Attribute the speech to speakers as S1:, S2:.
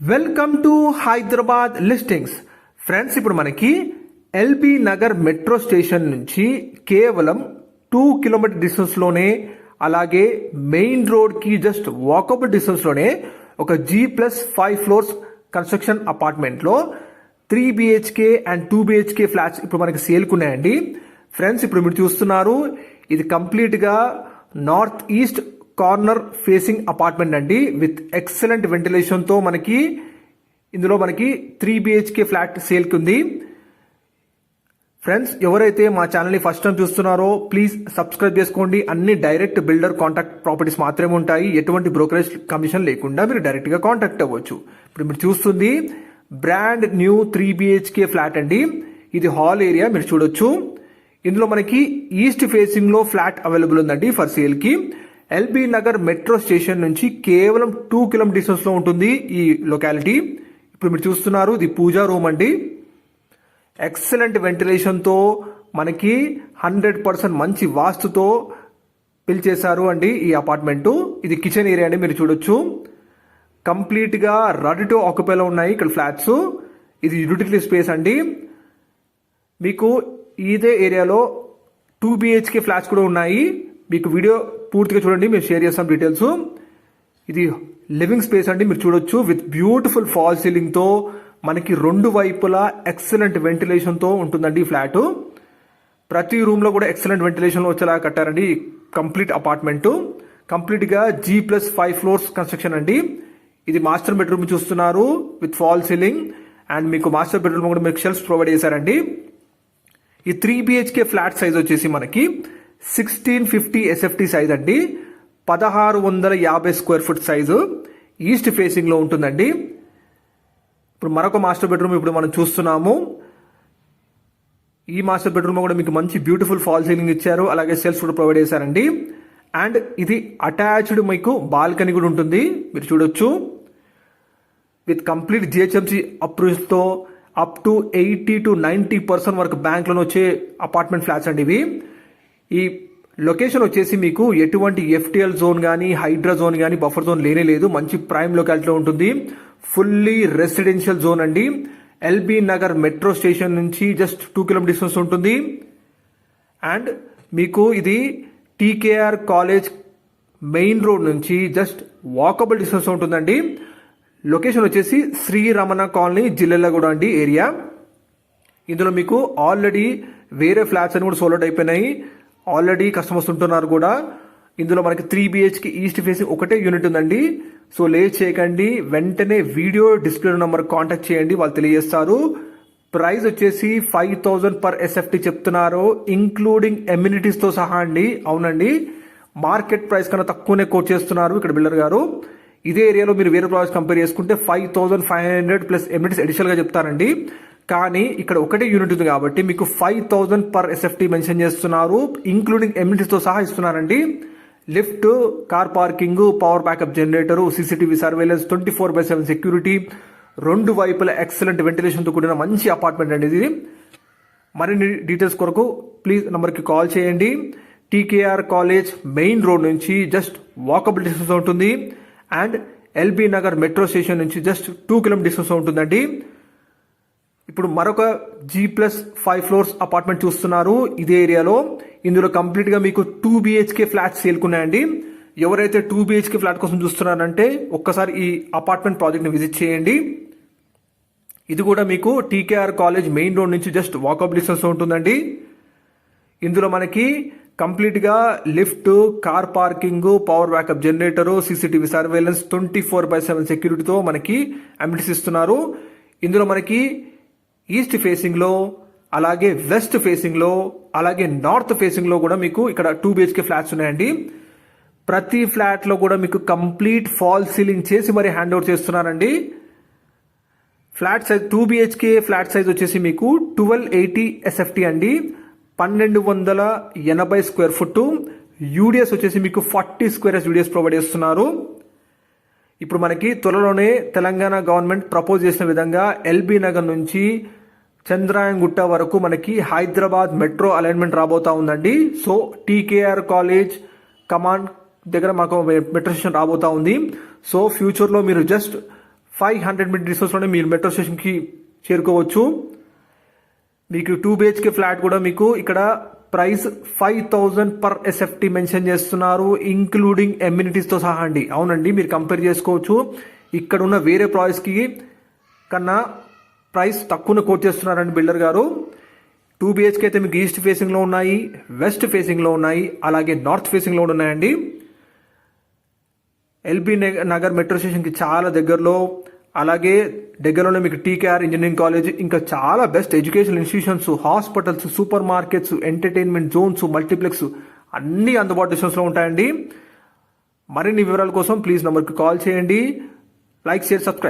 S1: Welcome to Hyderabad listings. Friends ఇప్పుడు మనకి LB Nagar metro station నుంచి కేవలం టూ కిలోమీటర్ డిస్టెన్స్లోనే అలాగే మెయిన్ రోడ్కి జస్ట్ వాకబుల్ డిస్టెన్స్లోనే ఒక G plus five floors construction అపార్ట్మెంట్లో three BHK and two BHK flats ఇప్పుడు మనకి సేల్కున్నాయండి. ఫ్రెండ్స్ ఇప్పుడు మీరు చూస్తున్నారు ఇది కంప్లీట్గా north east corner facing apartment అండి విత్ ఎక్సలెంట్ వెంటిలేషన్తో మనకి ఇందులో మనకి త్రీ బిహెచ్కే ఫ్లాట్ సేల్కి ఉంది. ఫ్రెండ్స్ ఎవరైతే మా ఛానల్ని ఫస్ట్ టైం చూస్తున్నారో ప్లీజ్ సబ్స్క్రైబ్ చేసుకోండి. అన్ని డైరెక్ట్ బిల్డర్ కాంటాక్ట్ ప్రాపర్టీస్ మాత్రమే ఉంటాయి. ఎటువంటి బ్రోకరేజ్ కమిషన్ లేకుండా మీరు డైరెక్ట్గా కాంటాక్ట్ అవ్వచ్చు. ఇప్పుడు మీరు చూస్తుంది brand new three BHK flat అండి. ఇది హాల్ ఏరియా మీరు చూడొచ్చు. ఇందులో మనకి ఈస్ట్ ఫేసింగ్లో ఫ్లాట్ అవైలబుల్ ఉందండి ఫర్ సేల్కి. ఎల్బీ నగర్ మెట్రో స్టేషన్ నుంచి కేవలం టూ కిలోమీటర్ డిస్టెన్స్లో ఉంటుంది ఈ లొకాలిటీ ఇప్పుడు మీరు చూస్తున్నారు ఇది పూజా రూమ్ అండి. ఎక్సలెంట్ వెంటిలేషన్తో మనకి హండ్రెడ్ పర్సెంట్ మంచి వాస్తుతో పిలిచేశారు అండి ఈ అపార్ట్మెంటు ఇది కిచెన్ ఏరియా అండి మీరు చూడొచ్చు. కంప్లీట్గా రెడీ టు ఆక్యుపైలో ఉన్నాయి ఇక్కడ ఫ్లాట్స్ ఇది యూటిలిటీ స్పేస్ అండి. మీకు ఇదే ఏరియాలో టూ బిహెచ్కే ఫ్లాట్స్ కూడా ఉన్నాయి. మీకు వీడియో పూర్తిగా చూడండి మేము షేర్ చేస్తాం డీటెయిల్స్ ఇది లివింగ్ స్పేస్ అండి మీరు చూడొచ్చు. విత్ బ్యూటిఫుల్ ఫాల్ సీలింగ్తో మనకి రెండు వైపులా ఎక్సలెంట్ వెంటిలేషన్తో ఉంటుందండి ఈ ఫ్లాట్ ప్రతి రూమ్లో కూడా ఎక్సలెంట్ వెంటిలేషన్లో వచ్చేలా కట్టారండి కంప్లీట్ అపార్ట్మెంటు కంప్లీట్గా G plus five floors construction అండి. ఇది మాస్టర్ బెడ్రూమ్ చూస్తున్నారు విత్ ఫాల్ సీలింగ్ అండ్ మీకు మాస్టర్ బెడ్రూమ్ కూడా మీకు షెల్ఫ్స్ ప్రొవైడ్ చేశారండి. ఈ త్రీ బిహెచ్కే ఫ్లాట్ సైజ్ వచ్చేసి మనకి సిక్స్టీన్ ఫిఫ్టీ ఎస్ఎఫ్టీ సైజ్ అండి. పదహారు వందల యాభై స్క్వేర్ ఫుట్ సైజు ఈస్ట్ ఫేసింగ్లో ఉంటుందండి. ఇప్పుడు మరొక మాస్టర్ బెడ్రూమ్ ఇప్పుడు మనం చూస్తున్నాము. ఈ మాస్టర్ బెడ్రూమ్లో కూడా మీకు మంచి బ్యూటిఫుల్ ఫాల్ సీలింగ్ ఇచ్చారు. అలాగే సెల్స్ కూడా ప్రొవైడ్ చేశారండి. అండ్ ఇది అటాచ్డ్ మీకు బాల్కనీ కూడా ఉంటుంది. మీరు చూడొచ్చు. With complete GHMC అప్రూవ్స్తో up to eighty to ninety percent వరకు బ్యాంక్లోనే వచ్చే అపార్ట్మెంట్ ఫ్లాట్స్ అండి ఇవి. ఈ లొకేషన్ వచ్చేసి మీకు ఎటువంటి ఎఫ్టిఎల్ జోన్ కానీ హైడ్రా జోన్ కానీ బఫర్ జోన్ లేనే లేదు. మంచి ప్రైమ్ లొకాలిటీలో ఉంటుంది. ఫుల్లీ రెసిడెన్షియల్ జోన్ అండి. ఎల్బీ నగర్ మెట్రో స్టేషన్ నుంచి జస్ట్ టూ కిలోమీటర్ డిస్టెన్స్ ఉంటుంది. అండ్ మీకు ఇది టీకేఆర్ కాలేజ్ మెయిన్ రోడ్ నుంచి జస్ట్ వాకబుల్ డిస్టెన్స్ ఉంటుందండి. లొకేషన్ వచ్చేసి శ్రీరమణ కాలనీ జిల్లెలగూడ అండి ఏరియా. ఇందులో మీకు ఆల్రెడీ వేరే ఫ్లాట్స్ అని కూడా సోలోట్ అయిపోయినాయి ఆల్రెడీ కస్టమర్స్ ఉంటున్నారు కూడా. ఇందులో మనకి త్రీ బిహెచ్కి ఈస్ట్ ఫేసింగ్ ఒకటే యూనిట్ ఉందండి. సో లేట్ చేయకండి. వెంటనే వీడియో డిస్ప్లే నెంబర్ కాంటాక్ట్ చేయండి. వాళ్ళు తెలియజేస్తారు. ప్రైస్ వచ్చేసి ఫైవ్ థౌజండ్ పర్ ఎస్ఎఫ్టీ చెప్తున్నారు. ఇంక్లూడింగ్ ఎమ్యూనిటీస్తో సహా అండి. అవునండి. మార్కెట్ ప్రైస్ కన్నా తక్కువనే కోట్ చేస్తున్నారు ఇక్కడ బిల్డర్ గారు. ఇదే ఏరియాలో మీరు వేరే ప్రాజెక్ట్ కంపేర్ చేసుకుంటే five thousand five hundred plus amenities అడిషనల్గా చెప్తారండి. కానీ ఇక్కడ ఒకటే యూనిట్ ఉంది కాబట్టి మీకు five thousand per SFT mention చేస్తున్నారు ఇంక్లూడింగ్ ఎమ్యూనిటీస్తో సహా ఇస్తున్నారండి. Lift car parking power backup generator CCTV surveillance twenty four by seven security రెండు వైపుల ఎక్సలెంట్ వెంటిలేషన్తో కూడిన మంచి అపార్ట్మెంట్ అండి ఇది. మరిన్ని డీటెయిల్స్ కొరకు ప్లీజ్ నెంబర్కి కాల్ చేయండి. టీకేఆర్ కాలేజ్ మెయిన్ రోడ్ నుంచి జస్ట్ వాకబుల్ డిస్టెన్స్ ఉంటుంది. And LB Nagar metro station నుంచి జస్ట్ టూ కిలోమీటర్ డిస్టెన్స్ ఉంటుందండి. ఇప్పుడు మరొక G plus five floors apartment చూస్తున్నారు. ఇదే ఏరియాలో. ఇందులో కంప్లీట్గా మీకు టూ బిహెచ్కే ఫ్లాట్స్ సేల్కున్నాయండి ఎవరైతే టూ బిహెచ్కే ఫ్లాట్ కోసం చూస్తున్నారంటే ఒక్కసారి ఈ అపార్ట్మెంట్ ప్రాజెక్ట్ని విజిట్ చేయండి. ఇది కూడా మీకు టీకేఆర్ కాలేజ్ మెయిన్ రోడ్ నుంచి జస్ట్ వాకప్ డిస్టెన్స్ ఉంటుందండి. ఇందులో మనకి కంప్లీట్గా lift car parking power backup generator CCTV surveillance twenty four by seven సెక్యూరిటీతో మనకి అమిటిస్ ఇస్తున్నారు. ఇందులో మనకి ఈస్ట్ ఫేసింగ్లో అలాగే వెస్ట్ ఫేసింగ్లో అలాగే నార్త్ ఫేసింగ్లో కూడా మీకు ఇక్కడ టూ బిహెచ్కే ఫ్లాట్స్ ఉన్నాయండి. ప్రతి ఫ్లాట్లో కూడా మీకు కంప్లీట్ ఫాల్ సీలింగ్ చేసి మరి హ్యాండ్ ఓవర్ చేస్తున్నారండి. Flat size two BHK flat size వచ్చేసి మీకు ట్వెల్వ్ ఎయిటీ ఎస్ఎఫ్టీ అండి. పన్నెండు వందల ఎనభై స్క్వేర్ ఫుట్ యూడిఎస్ వచ్చేసి మీకు ఫార్టీ స్క్వేర్ యూడిఎస్ ప్రొవైడ్ చేస్తున్నారు. ఇప్పుడు మనకి త్వరలోనే తెలంగాణ గవర్నమెంట్ ప్రపోజ్ చేసిన విధంగా ఎల్బీ నగర్ నుంచి చంద్రాయన్ వరకు మనకి హైదరాబాద్ మెట్రో అలైన్మెంట్ రాబోతా ఉందండి. సో టీకేఆర్ కాలేజ్ కమాండ్ దగ్గర మాకు మెట్రో స్టేషన్ రాబోతా ఉంది. సో ఫ్యూచర్లో మీరు జస్ట్ ఫైవ్ హండ్రెడ్ మీటర్ డిస్టెన్స్లోనే మీరు మెట్రో స్టేషన్కి చేరుకోవచ్చు. మీకు టూ బిహెచ్కే ఫ్లాట్ కూడా మీకు ఇక్కడ price five thousand per SFT mention చేస్తున్నారు ఇంక్లూడింగ్ ఎమ్యూనిటీస్తో సహా అండి. అవునండి మీరు కంపేర్ చేసుకోవచ్చు. ఇక్కడ ఉన్న వేరే ప్రాజెక్ట్స్కి కన్నా ప్రైస్ తక్కువన కోట్ చేస్తున్నారండి బిల్డర్ గారు. టూ బిహెచ్కే అయితే మీకు ఈస్ట్ ఫేసింగ్లో ఉన్నాయి వెస్ట్ ఫేసింగ్లో ఉన్నాయి అలాగే నార్త్ ఫేసింగ్లో కూడా ఉన్నాయండి. ఎల్బీ నగర్ మెట్రో స్టేషన్కి చాలా దగ్గరలో అలాగే దగ్గరలోనే మీకు టీకేఆర్ ఇంజనీరింగ్ కాలేజ్ ఇంకా చాలా best education institutions hospitals super markets entertainment zones multiplex అన్నీ అందుబాటు డిస్టెన్స్లో ఉంటాయండి. మరిన్ని వివరాల కోసం ప్లీజ్ నెంబర్కి కాల్ చేయండి. Like share subscribe.